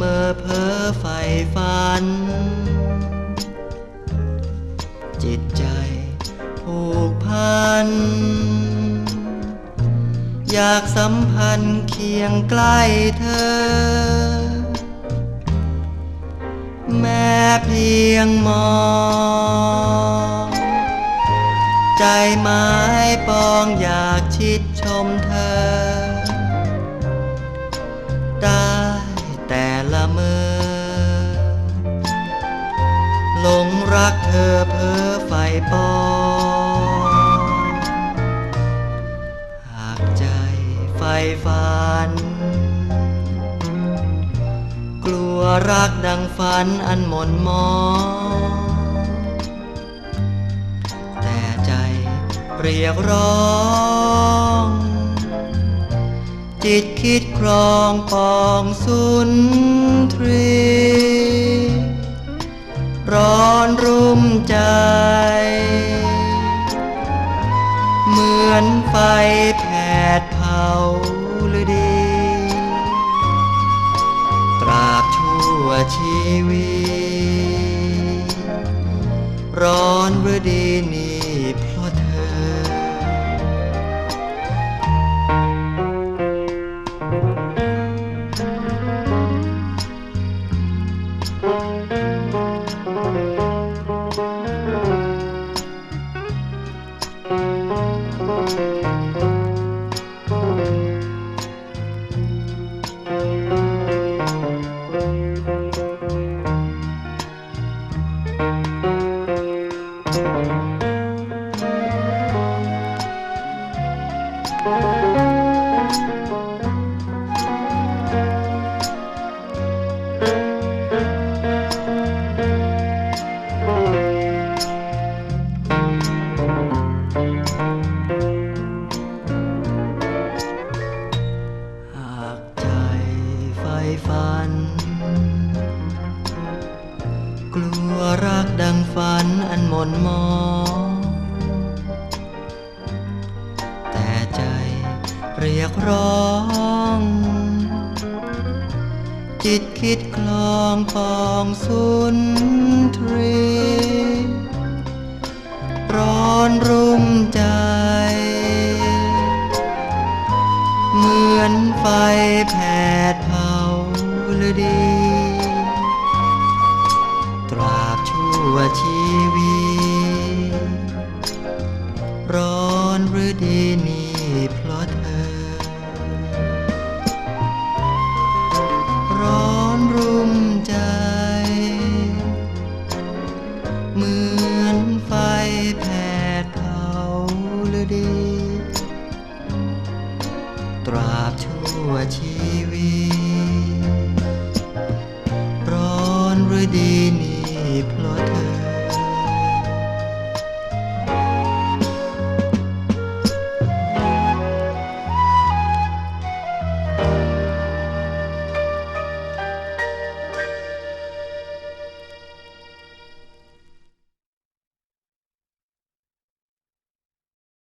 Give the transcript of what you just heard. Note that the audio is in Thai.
มอเพ้อไฟฝัน จิตใจผูกพัน อยากสัมพันธ์เคียงใกล้เธอ แม้เพียงมองใจไม้ปองอยากชิด หลงรักเธอเพ้อไฟปองหากใจไฟฝัน กลัวรักดังฝันอันหม่นมอง แต่ใจเรียกร้อง จิตคิดครองปองสุนทรี ร้อนรุ่มใจ เหมือนไฟแผดเผาฤดี ตราบชั่วชีวิต ร้อนฤดีนี้เพราะเธ หากใจไฟฝัน ฝันอันหม่นมอง แต่ใจเรียกร้อง จิตคิดคลองปองสุนทรีร้อนรุ่มใจ เหมือนไฟแผดเผาฤดีตรา วชีวิร้อนฤดีนี้เพราะเธอ ร้อนรุมใจ เหมือนไฟแผดเผาฤดี ตราบชั่วชีวิร้อนฤดีนี้เพราะเธอ